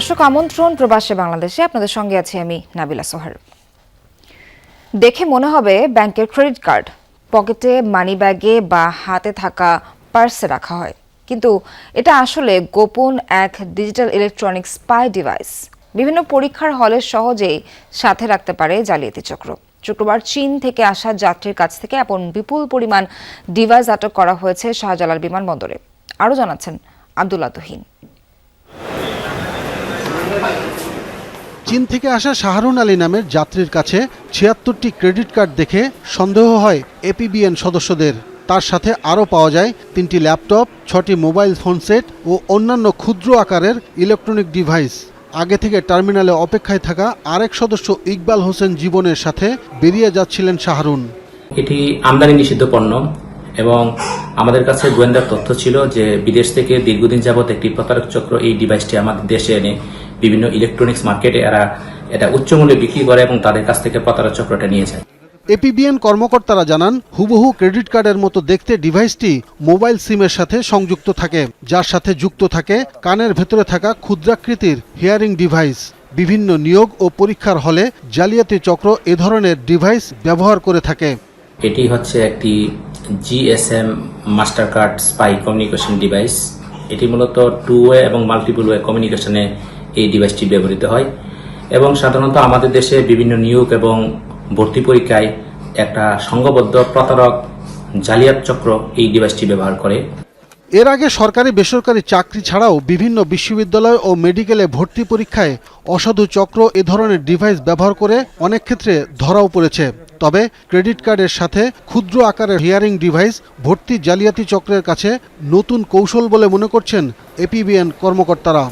দর্শক আমন্ত্রণ প্রবাসে বাংলাদেশে। আপনাদের সঙ্গে আছি আমি নাবিলা সোহার। দেখে মনে হবে ব্যাংকের ক্রেডিট কার্ড। পকেটে মানি ব্যাগে বা হাতে থাকা পার্সে রাখা হয়। কিন্তু এটা আসলে গোপন এক ডিজিটাল ইলেকট্রনিক স্পাই ডিভাইস বিভিন্ন পরীক্ষার হলে সহজেই সাথে রাখতে পারে জালিয়াতি চক্র। শুক্রবার চীন থেকে আসা যাত্রীর কাছ থেকে এমন বিপুল পরিমাণ ডিভাইস আটক করা হয়েছে শাহজালাল বিমানবন্দরে। আরও জানাচ্ছেন আব্দুল্লাহ তুহিন। চীন থেকে আসা শাহরুন আলী নামের যাত্রীর কাছে ছিয়াত্তরটি ক্রেডিট কার্ড দেখে সন্দেহ হয় এপিবিএন সদস্যদের। তার সাথে আরও পাওয়া যায় তিনটি ল্যাপটপ, ছটি মোবাইল ফোন সেট ও অন্যান্য ক্ষুদ্র আকারের ইলেকট্রনিক ডিভাইস। আগে থেকে টার্মিনালে অপেক্ষায় থাকা আরেক সদস্য ইকবাল হোসেন জীবনের সাথে বেরিয়ে যাচ্ছিলেন শাহরুন। এটি আমদানি নিষিদ্ধ পণ্য। এবং আমাদের কাছে গোয়েন্দার তথ্য ছিল যে বিদেশ থেকে দীর্ঘদিন যাবত একটি প্রতারক চক্র এই ডিভাইসটি আমাদের দেশে এনে বিভিন্ন ইলেকট্রনিক্স মার্কেটে এরা এটা উচ্চ মূল্যে বিক্রি করে এবং তাদের কাছ থেকে প্রতারক চক্রটা নিয়ে যায়। এপিবিএন কর্মকর্তারা জানান, হুবহু ক্রেডিট কার্ডের মতো দেখতে ডিভাইসটি মোবাইল সিমের সাথে সংযুক্ত থাকে, যার সাথে যুক্ত থাকে কানের ভেতরে থাকা ক্ষুদ্রাকৃতির হিয়ারিং ডিভাইস বিভিন্ন নিয়োগ ও পরীক্ষার হলে জালিয়াতি চক্র এ ধরনের ডিভাইস ব্যবহার করে থাকে। এটি হচ্ছে একটি GSM master card spy communication device এটি মূলত টু ওয়ে এবং মাল্টিপল ওয়ে কমিউনিকেশনে এই ডিভাইসটি ব্যবহৃত হয়। এবং সাধারণত আমাদের দেশে বিভিন্ন নিয়োগ এবং ভর্তি পরীক্ষায় একটা সংঘবদ্ধ প্রতারক জালিয়াত চক্র এই ডিভাইসটি ব্যবহার করে। এর আগে সরকারি বেসরকারি চাকরি ছাড়াও বিভিন্ন বিশ্ববিদ্যালয় ও মেডিকেলে ভর্তি পরীক্ষায় অসাধু চক্র এ ধরনের ডিভাইস ব্যবহার করে অনেক ক্ষেত্রে ধরাও পড়েছে। তবে ক্রেডিট কার্ডের সাথে ক্ষুদ্র আকারের হিয়ারিং ডিভাইস, ভর্তি জালিয়াতি চক্রের কাছে নতুন কৌশল বলে মনে করছেন এপিবিএন কর্মকর্তারা।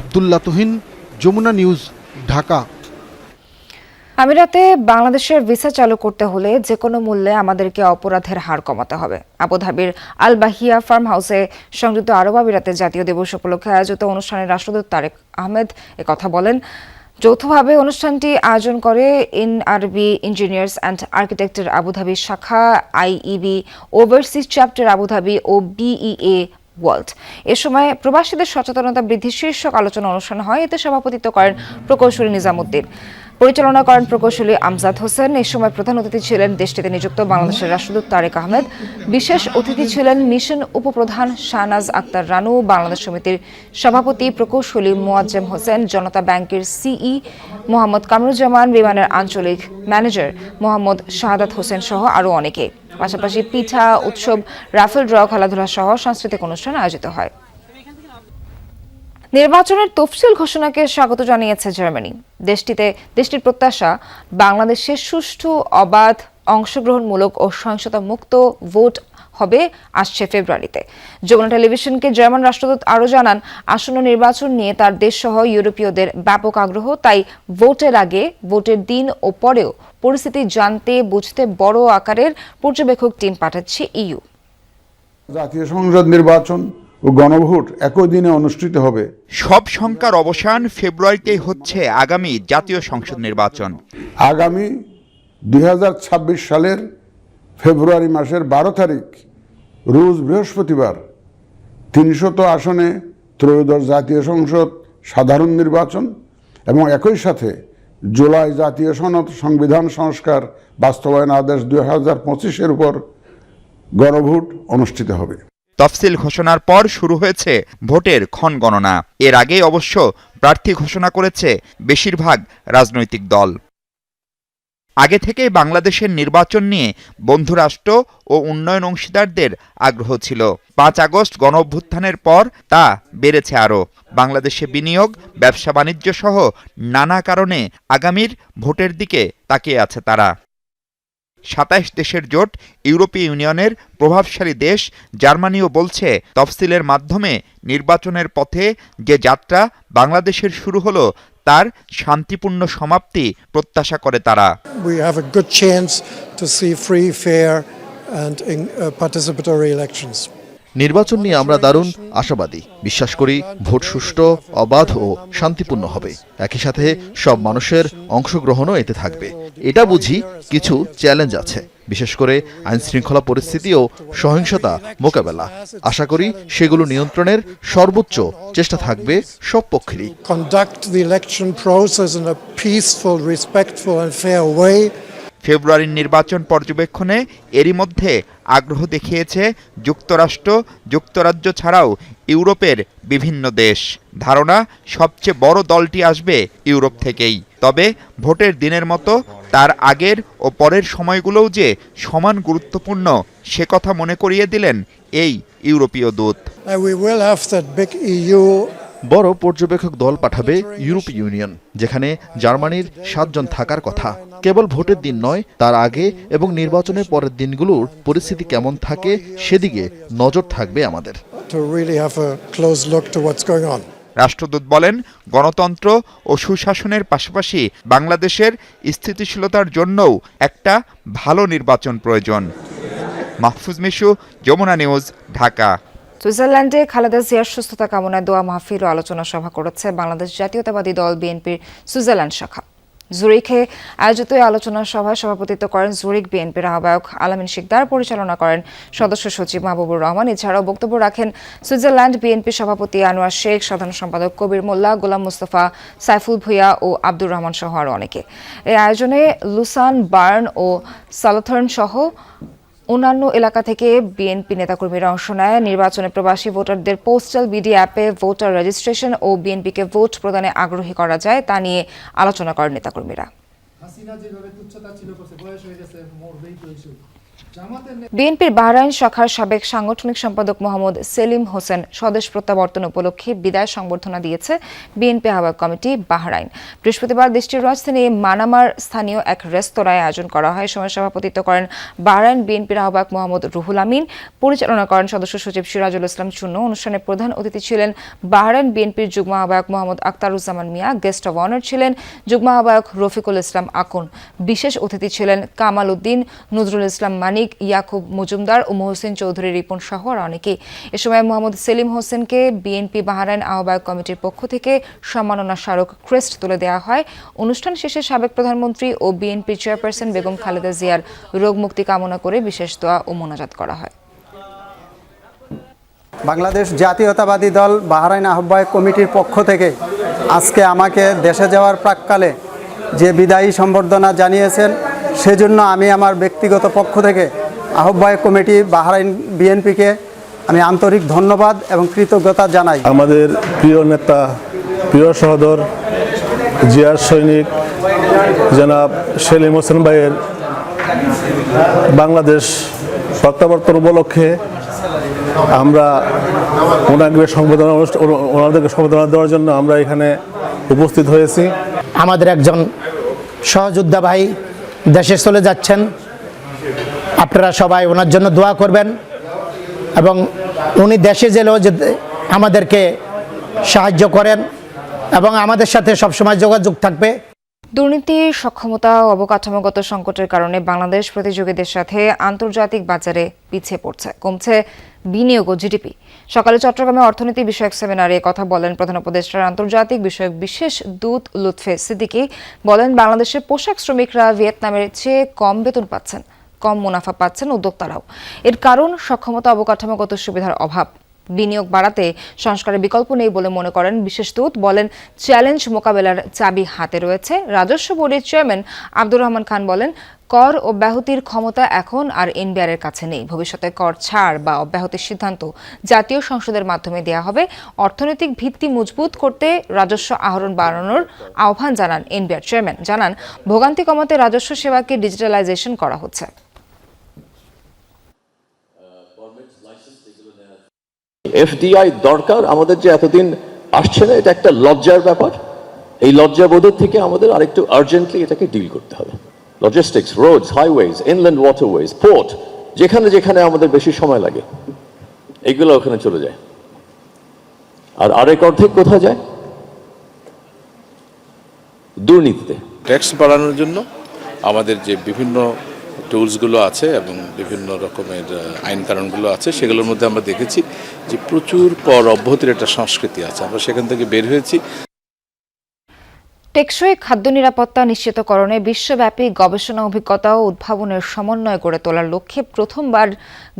আবদুল্লাহ তুহিন, যমুনা নিউজ, ঢাকা। আমিরাতে বাংলাদেশের ভিসা চালু করতে হলে যে কোনো মূল্যে আমাদেরকে অপরাধের হার কমাতে হবে। আবুধাবির আল বাহিয়া ফার্ম হাউসে সংযুক্ত আরব আমিরাতে জাতীয় দিবস উপলক্ষে আয়োজিত অনুষ্ঠানে রাষ্ট্রদূত তারেক আহমেদ কথা বলেন। যৌথভাবে অনুষ্ঠানটি আয়োজন করে ইন আরবি ইঞ্জিনিয়ার্স অ্যান্ড আর্কিটেক্টের আবুধাবি শাখা, IEB, overseas chapter Abu Dhabi ও বিইএ ওয়ার্ল্ড। এ সময় প্রবাসীদের সচেতনতা বৃদ্ধি শীর্ষক আলোচনা অনুষ্ঠান হয়। এতে সভাপতিত্ব করেন প্রকৌশলী নিজামুদ্দিন। পরিচালনা করেন প্রকৌশলী আমজাদ হোসেন। এই সময় প্রধান অতিথি ছিলেন দেশটিতে নিযুক্ত বাংলাদেশের রাষ্ট্রদূত তারেক আহমেদ। বিশেষ অতিথি ছিলেন মিশন উপপ্রধান শাহনাজ আক্তার রানু, বাংলাদেশ সমিতির সভাপতি প্রকৌশলী মোয়াজ্জেম হোসেন, জনতা ব্যাংকের সিই মোহাম্মদ কামরুজ্জামান, বিমানের আঞ্চলিক ম্যানেজার মোহাম্মদ শাহাদাত হোসেন সহ আরও অনেকে। পাশাপাশি পিঠা, উৎসব, রাফেল ড্র, খেলাধুলা সহ সাংস্কৃতিক অনুষ্ঠান আয়োজিত হয়। নির্বাচনের তফসিল ঘোষণাকে স্বাগত জানিয়েছে জার্মানি। দেশটিতে, দেশটির প্রত্যাশা বাংলাদেশের সুষ্ঠু, অবাধ, অংশগ্রহণমূলক ও সহিংসতা মুক্ত ভোট হবে আসছে ফেব্রুয়ারিতে। যমুনা টেলিভিশনকে জার্মান রাষ্ট্রদূত আরও জানান, আসন্ন নির্বাচন নিয়ে তার দেশসহ ইউরোপীয়দের ব্যাপক আগ্রহ, তাই ভোটের আগে, ভোটের দিন ও পরেও পরিস্থিতি জানতে, বুঝতে বড় আকারের পর্যবেক্ষক টিম পাঠাচ্ছে ইইউ জাতীয় সংসদ নির্বাচন ও গণভোট একই দিনে অনুষ্ঠিত হবে। সব শঙ্কার অবসান ফেব্রুয়ারিতেই হচ্ছে আগামী জাতীয় সংসদ নির্বাচন। আগামী দু হাজার ছাব্বিশ সালের ফেব্রুয়ারি মাসের বারো তারিখ রোজ বৃহস্পতিবার তিনশত আসনে ত্রয়োদশ জাতীয় সংসদ সাধারণ নির্বাচন এবং একই সাথে জুলাই জাতীয় সনদ সংবিধান সংস্কার বাস্তবায়ন আদেশ দুই হাজার পঁচিশের উপর গণভোট অনুষ্ঠিত হবে। তফসিল ঘোষণার পর শুরু হয়েছে ভোটের ক্ষণ গণনা এর আগেই অবশ্য প্রার্থী ঘোষণা করেছে বেশিরভাগ রাজনৈতিক দল। আগে থেকেই বাংলাদেশের নির্বাচন নিয়ে বন্ধুরাষ্ট্র ও উন্নয়ন অংশীদারদের আগ্রহ ছিল। পাঁচ আগস্ট গণ অভ্যুত্থানের পর তা বেড়েছে আরও। বাংলাদেশে বিনিয়োগ ব্যবসা বাণিজ্য সহ নানা কারণে আগামীর ভোটের দিকে তাকিয়ে আছে তারা। সাতাইশ দেশের জোট ইউরোপীয় ইউনিয়নের প্রভাবশালী দেশ জার্মানিও বলছে তফসিলের মাধ্যমে নির্বাচনের পথে যে যাত্রা বাংলাদেশের শুরু হলো তার শান্তিপূর্ণ সমাপ্তি প্রত্যাশা করে তারা and uh, participatory elections. নির্বাচন নিয়ে আমরা দারুণ আশাবাদী। বিশ্বাস করি, ভোট সুষ্ঠু, অবাধ ও শান্তিপূর্ণ হবে। একই সাথে সব মানুষের অংশগ্রহণও এতে থাকবে। এটা বুঝি কিছু চ্যালেঞ্জ আছে। বিশেষ করে আইন শৃঙ্খলা পরিস্থিতি ও সহিংসতা মোকাবেলা। আশা করি সেগুলো নিয়ন্ত্রণের সর্বোচ্চ চেষ্টা থাকবে সব পক্ষেরই। ফেব্রুয়ারির নির্বাচন পর্যবেক্ষণে এরই মধ্যে আগ্রহ দেখিয়েছে যুক্তরাষ্ট্র, যুক্তরাজ্য ছাড়াও ইউরোপের বিভিন্ন দেশ। ধারণা, সবচেয়ে বড় দলটি আসবে ইউরোপ থেকেই। তবে ভোটের দিনের মতো তার আগের ও পরের সময়গুলোও যে সমান গুরুত্বপূর্ণ, সে কথা মনে করিয়ে দিলেন এই ইউরোপীয় দূত। বড় পর্যবেক্ষক দল পাঠাবে ইউরোপ ইউনিয়ন যেখানে জার্মানির সাতজন থাকার কথা। কেবল ভোটের দিন নয় তার আগে এবং নির্বাচনের পরের দিনগুলোর পরিস্থিতি কেমন থাকে সেদিকে নজর থাকবে আমাদের. রাষ্ট্রদূত বলেন গণতন্ত্র ও সুশাসনের পাশাপাশি বাংলাদেশের স্থিতিশীলতার জন্যও একটা ভালো নির্বাচন প্রয়োজন। মাহফুজ মিশু যমুনা নিউজ ঢাকা। সুইজারল্যান্ডে খালেদা জিয়ার সুস্থতা কামনায় দোয়া মাহফিল ও আলোচনা সভা করেছে বাংলাদেশ জাতীয়তাবাদী দল বিএনপির সুইজারল্যান্ড শাখা। জুরিখে আয়োজিত আলোচনা সভায় সভাপতিত্ব করেন জুরিক বিএনপির আহ্বায়ক আলামিন শিকদার, পরিচালনা করেন সদস্য সচিব মাহবুবুর রহমান। এছাড়াও বক্তব্য রাখেন সুইজারল্যান্ড বিএনপি সভাপতি আনোয়ার শেখ, সাধারণ সম্পাদক কবির মোল্লা, গোলাম মুস্তফা, সাইফুল ভুইয়া ও আব্দুর রহমান সহ আরও অনেকে। এই আয়োজনে লুসান বার্ন ও সালাথর্ন সহ অন্যান্য এলাকা থেকে বিএনপি নেতাকর্মীরা অংশ নেয়। নির্বাচনে প্রবাসী ভোটারদের পোস্টাল বিডি অ্যাপে ভোটার রেজিস্ট্রেশন ও বিএনপিকে ভোট প্রদানে আগ্রহী করা যায়, তা নিয়ে আলোচনা করেন নেতাকর্মীরা। বিএনপির বাহরাইন শাখার সাবেক সাংগঠনিক সম্পাদক মোহাম্মদ সেলিম হোসেন স্বদেশ প্রত্যাবর্তন উপলক্ষে বিদায় সংবর্ধনা দিয়েছে বিএনপি আহ্বায়ক কমিটি বাহরাইন। বৃহস্পতিবার দেশটির রাজধানী মানামার স্থানীয় এক রেস্তোরাঁয় আয়োজন করা হয়। সময় সভাপতিত্ব করেন বাহরাইন বিএনপির আহ্বায়ক মোহাম্মদ রুহুল আমিন। পরিচালনা করেন সদস্য সচিব সিরাজুল ইসলাম চূন্য অনুষ্ঠানে প্রধান অতিথি ছিলেন বাহরাইন বিএনপির যুগ্ম আহ্বায়ক Mohammad Aktaruzzaman Mia. Guest of honour ছিলেন যুগ্ম আহ্বায়ক রফিকুল ইসলাম আকন। বিশেষ অতিথি ছিলেন কামাল উদ্দিন, নজরুল ইসলাম মানিক ইয়াকুব মজুমদার ও মোহসিন চৌধুরী রিপন সহ আর অনেকে এ সময় মোহাম্মদ সেলিম হোসেনকে বিএনপি বাহারাইন আহ্বায়ক কমিটির পক্ষ থেকে সম্মাননা স্মারক ক্রেস্ট তুলে দেওয়া হয়। অনুষ্ঠান শেষে সাবেক প্রধানমন্ত্রী ও বিএনপি চেয়ারপারসন বেগম খালেদা জিয়ার রোগ মুক্তি কামনা করে বিশেষ দোয়া ও মোনাজাত করা হয়। বাংলাদেশ জাতীয়তাবাদী দল বাহারাইন আহ্বায়ক কমিটির পক্ষ থেকে আজকে আমাকে দেশে যাওয়ার প্রাককালে যে বিদায়ী সম্বর্ধনা জানিয়েছেন সেজন্য আমি আমার ব্যক্তিগত পক্ষ থেকে আহ্বায়ক কমিটি বাহরাইন বিএনপিকে আমি আন্তরিক ধন্যবাদ এবং কৃতজ্ঞতা জানাই। আমাদের প্রিয় নেতা প্রিয় সহদর জিয়ার সৈনিক জনাব সেলিম হোসেন ভাইয়ের বাংলাদেশ প্রত্যাবর্তন উপলক্ষে আমরা ওনাকে অনুষ্ঠান ওনাদেরকে সংবর্ধনা দেওয়ার জন্য আমরা এখানে উপস্থিত হয়েছি। আমাদের একজন সহযোদ্ধা ভাই দেশে চলে যাচ্ছেন, আপনারা সবাই ওনার জন্য দোয়া করবেন এবং উনি দেশে গেলেও যে আমাদেরকে সাহায্য করেন এবং আমাদের সাথে সবসময় যোগাযোগ থাকবে। দুর্নীতির সক্ষমতা ও অবকাঠামোগত সংকটের কারণে বাংলাদেশ প্রতিযোগীদের সাথে আন্তর্জাতিক বাজারে পিছিয়ে পড়ছে, কমছে বিনিয়োগ ও জিডিপি। সকালে চট্টগ্রামে অর্থনীতি বিষয়ক সেমিনারে কথা বলেন প্রধান উপদেষ্টার আন্তর্জাতিক বিষয়ক বিশেষ দূত লুৎফে সিদ্দিকি। বলেন বাংলাদেশের পোশাক শ্রমিকরা ভিয়েতনামের চেয়ে কম বেতন পাচ্ছেন, কম মুনাফা পাচ্ছেন উদ্যোক্তারাও। এর কারণ সক্ষমতা অবকাঠামোগত সুবিধার অভাব। বিনিয়োগ বাড়াতে সংস্কারের বিকল্প নেই বলে মনে করেন বিশেষ দূত। বলেন, চ্যালেঞ্জ মোকাবেলার চাবি হাতে রয়েছে। রাজস্ব বোর্ডের চেয়ারম্যান আব্দুর রহমান খান বলেন, কর অব্যাহতির ক্ষমতা এখন আর এনবিআর এর কাছে নেই। ভবিষ্যতে কর ছাড় বা অব্যাহতির সিদ্ধান্ত জাতীয় সংসদের মাধ্যমে দেয়া হবে। অর্থনৈতিক ভিত্তি মজবুত করতে রাজস্ব আহরণ বাড়ানোর আহ্বান জানান এনবিআর চেয়ারম্যান। জানান, ভোগান্তি কমাতে রাজস্ব সেবাকে ডিজিটালাইজেশন করা হচ্ছে। এফডিআই দরকার, আমাদের যে এতদিন আসছে না, এটা একটা লজ্জার ব্যাপার। এই লজ্জাবোধের থেকে আমাদের আরেকটু আর্জেন্টলি এটাকে ডিল করতে হবে। Logistics roads highways inland waterways port যেখানে যেখানে আমাদের বেশি সময় লাগে, এগুলো ওখানে চলে যায়। আর আরেক অর্ধেক কোথায় যায়? দুর্নীতিতে। ট্যাক্স বাড়ানোর জন্য আমাদের যে বিভিন্ন টুলসগুলো আছে এবং বিভিন্ন রকমের আইন কারণগুলো আছে, সেগুলোর মধ্যে আমরা দেখেছি যে প্রচুর পর অভ্যতির একটা সংস্কৃতি আছে। আমরা সেখান থেকে বের হয়েছি। টেকসই খাদ্য নিরাপত্তা নিশ্চিতকরণে বিশ্বব্যাপী গবেষণা অভিজ্ঞতা ও উদ্ভাবনের সমন্বয় গড়ে তোলার লক্ষ্যে প্রথমবার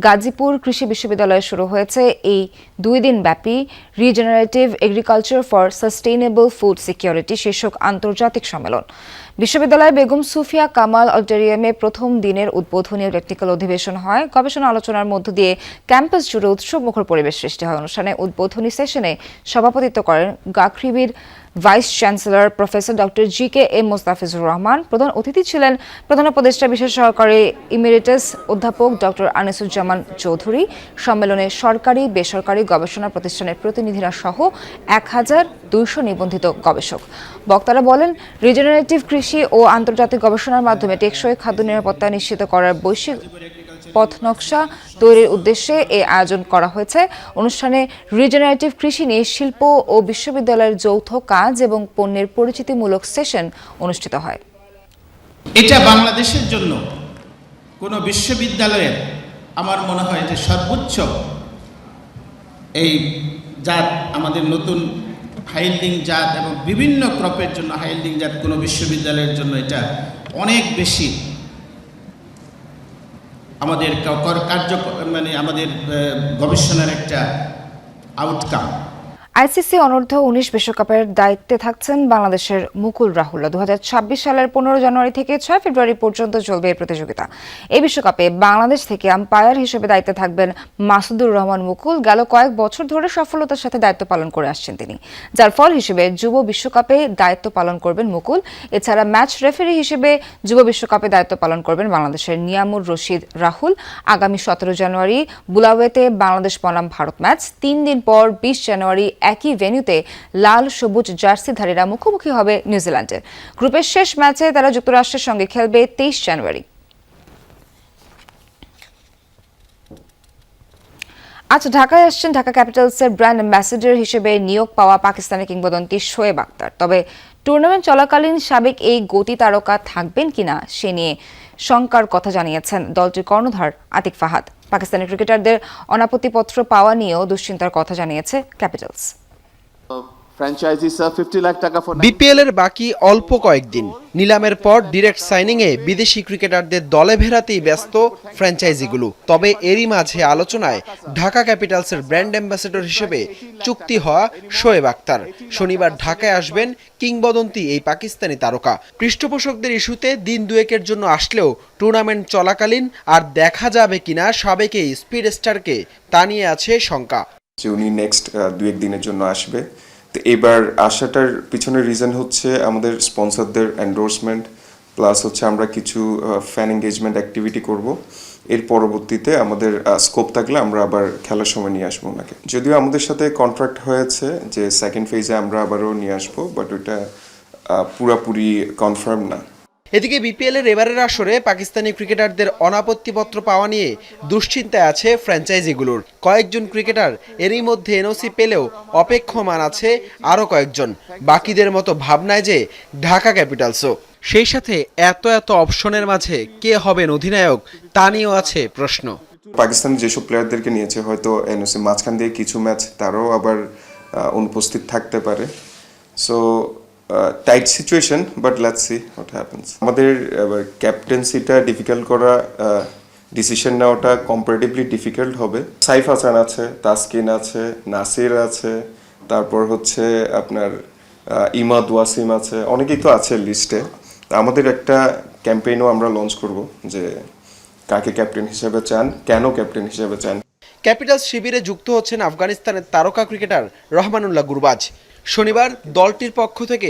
গাজীপুর কৃষি বিশ্ববিদ্যালয়ে শুরু হয়েছে এই দুই দিন ব্যাপী regenerative agriculture for sustainable food security শীর্ষক আন্তর্জাতিক সম্মেলন। বিশ্ববিদ্যালয় বেগম সুফিয়া কামাল অডিটোরিয়ামে প্রথম দিনের উদ্বোধনী টেকনিক্যাল অধিবেশন হয়। গবেষণা আলোচনার মধ্য দিয়ে ক্যাম্পাস জুড়ে উৎসবমুখর পরিবেশ সৃষ্টি হয়। অনুষ্ঠানে উদ্বোধনী সেশনে সভাপতিত্ব করেন গাখরিবির vice chancellor professor doctor G K M Mostafizur Rahman, প্রধান অতিথি ছিলেন প্রধান উপদেষ্টা বিশেষ সহকারী ইমেরিটাস অধ্যাপক ডক্টর আনিসুজ্জামান চৌধুরী। সম্মেলনে সরকারি, বেসরকারি গবেষণা প্রতিষ্ঠানের প্রতিনিধিরা সহ এক হাজার দুইশো নিবন্ধিত গবেষক। বক্তারা বলেন, রিজেনারেটিভ কৃষি ও আন্তর্জাতিক গবেষণার মাধ্যমে টেকসই খাদ্য নিরাপত্তা নিশ্চিত করার বৈশ্বিক পথ নকশা তৈরির উদ্দেশ্যে এই আয়োজন করা হয়েছে। অনুষ্ঠানে রিজেনারেটিভ কৃষি নিয়ে শিল্প ও বিশ্ববিদ্যালয়ের যৌথ কাজ এবং পণ্যের পরিচিতিমূলক সেশন অনুষ্ঠিত হয়। এটা বাংলাদেশের জন্য কোনো বিশ্ববিদ্যালয়ের আমার মনে হয় যে সর্বোচ্চ এই জাত, আমাদের নতুন হাইল্ডিং জাত এবং বিভিন্ন ক্রপের জন্য হাইল্ডিং জাত কোনো বিশ্ববিদ্যালয়ের জন্য এটা অনেক বেশি আমাদের কর- কার্য মানে আমাদের গবেষণার একটা আউটকাম আইসিসি অনূর্ধ্ব উনিশ বিশ্বকাপের দায়িত্বে থাকছেন বাংলাদেশের মুকুল রাহুল্লা দু সালের পনেরো জানুয়ারি থেকে ছয় ফেব্রুয়ারি পর্যন্ত চলবে এই প্রতিযোগিতা। এই বিশ্বকাপে বাংলাদেশ থেকে আম্পায়ার হিসেবে দায়িত্বে থাকবেন মাসুদুর রহমান মুকুল। গেল কয়েক বছর ধরে সফলতার সাথে দায়িত্ব পালন করে আসছেন তিনি। যার ফল হিসেবে যুব বিশ্বকাপে দায়িত্ব পালন করবেন মুকুল। এছাড়া ম্যাচ রেফারি হিসেবে যুব বিশ্বকাপে দায়িত্ব পালন করবেন বাংলাদেশের নিয়ামুর রশিদ রাহুল। আগামী সতেরো জানুয়ারি বুলাওয়েতে বাংলাদেশ বনাম ভারত ম্যাচ। তিন দিন পর বিশ জানুয়ারি একই ভেন্যুতে লাল, সবুজ, জার্সিধারীরা মুখোমুখি হবে নিউজিল্যান্ডের গ্রুপের শেষ ম্যাচে তারা যুক্তরাষ্ট্রের সঙ্গে খেলবে তেইশ জানুয়ারি। আজ ঢাকায় আসছেন ঢাকা ক্যাপিটালসের ব্র্যান্ড অ্যাম্বাসেডর হিসেবে নিয়োগ পাওয়া পাকিস্তানের কিংবদন্তি শোয়েব আক্তার। তবে টুর্নামেন্ট চলাকালীন সাবেক এই গতি তারকা থাকবেন কিনা সে নিয়ে শঙ্কার কথা জানিয়েছেন দলটির কর্ণধার আতিক ফাহাদ। পাকিস্তানি ক্রিকেটারদের অনাপত্তিপত্র পাওয়া নিয়েও দুশ্চিন্তার কথা জানিয়েছে ক্যাপিটালস। বিপিএল এর বাকি অল্প কয়েকদিন। নিলামের পর ডিরেক্ট সাইনিং এ বিদেশি ক্রিকেটারদের দলে ভেড়াতেই ব্যস্ত ফ্র্যাঞ্চাইজিগুলো তবে এরই মাঝে আলোচনায় ঢাকা ক্যাপিটালসের ব্র্যান্ড অ্যাম্বাসেডর হিসেবে চুক্তি হওয়া শোয়েব আক্তার। শনিবার ঢাকায় আসবেন কিংবদন্তি এই পাকিস্তানি তারকা। পৃষ্ঠপোষকদের ইস্যুতে দিন দুয়েকের জন্য আসলেও টুর্নামেন্ট চলাকালীন আর দেখা যাবে কিনা সাবেক এই স্পিড স্টারকে তা নিয়ে আছে শঙ্কা। উনি নেক্সট দু এক দিনের জন্য আসবে। তো এবার আসাটার পিছনে রিজন হচ্ছে আমাদের স্পন্সরদের এন্ডোর্সমেন্ট প্লাস হচ্ছে আমরা কিছু ফ্যান এঙ্গেজমেন্ট অ্যাক্টিভিটি করব। এর পরবর্তীতে আমাদের স্কোপ থাকলে আমরা আবার খেলার সময় নিয়ে আসব ওনাকে। যদিও আমাদের সাথে কন্ট্রাক্ট হয়েছে যে সেকেন্ড ফেজে আমরা আবারও নিয়ে আসব বাট ওইটা পুরাপুরি কনফার্ম না। এদিকে বিপিএল এর এবারের আসরে পাকিস্তানি ক্রিকেটারদের অনাপত্তিপত্র পাওয়া নিয়ে দুশ্চিন্তায় আছে ফ্র্যাঞ্চাইজিগুলোর। কয়েকজন ক্রিকেটার এরই মধ্যে এনওসি পেলেও অপেক্ষমান আছে আরও কয়েকজন। বাকিদের মতো ভাবনায় যে ঢাকা ক্যাপিটালসও। সেই সাথে এত এত অপশনের মাঝে কে হবেন অধিনায়ক, তা নিয়েও আছে প্রশ্ন। পাকিস্তান যেসব প্লেয়ারদেরকে নিয়েছে, হয়তো এনওসি মাঝখান দিয়ে কিছু ম্যাচ তারও আবার অনুপস্থিত থাকতে পারে। So tight situation but let's see what happens আমাদের ক্যাপ্টেন্সিটা ডিফিকাল্ট করা ডিসিশন নেওয়াটা কম্পারেটিভলি ডিফিকাল্ট হবে। সাইফ হাসান আছে, তাসকিন আছে, নাসির আছে, তারপর হচ্ছে আপনার ইমাদ ওয়াসিম আছে, অনেকেই তো আছে লিস্টে আমাদের একটা ক্যাম্পেইনও আমরা লঞ্চ করব যে কাকে ক্যাপ্টেন হিসেবে চান, কেন ক্যাপ্টেন হিসেবে চান। ক্যাপিটালস শিবিরে যুক্ত হচ্ছেন আফগানিস্তানের তারকা ক্রিকেটার রহমানুল্লাহ গুরবাজ। শনিবার দলটির পক্ষ থেকে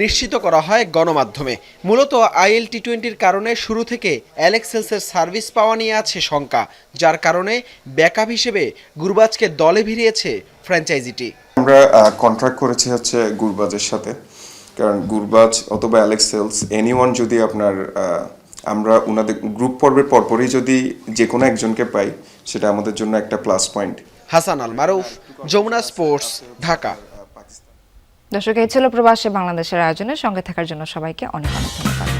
নিশ্চিত করা হয় গণমাধ্যমে। মূলত আইএল টি টোয়েন্টির কারণে শুরু থেকে অ্যালেক্সেলসের সার্ভিস পাওয়া নিয়ে আছে শঙ্কা যার কারণে ব্যাকআপ হিসেবে গুরবাজকে দলে ভিড়িয়েছে ফ্র্যাঞ্চাইজিটি। আমরা কন্ট্রাক্ট করেছি হচ্ছে গুরবাজের সাথে। কারণ গুরবাজ অথবা অ্যালেক্সেলস এনিওয়ান যদি আপনার আমরা ওনাদের গ্রুপ পর্বের পরপরই যদি যে কোনো একজনকে পাই সেটা আমাদের জন্য একটা plus point Hasan Al Maruf Jamuna sports Dhaka. দর্শক এই ছিল প্রবাসে বাংলাদেশের আয়োজনে সঙ্গে থাকার জন্য সবাইকে অনেক অনেক ধন্যবাদ।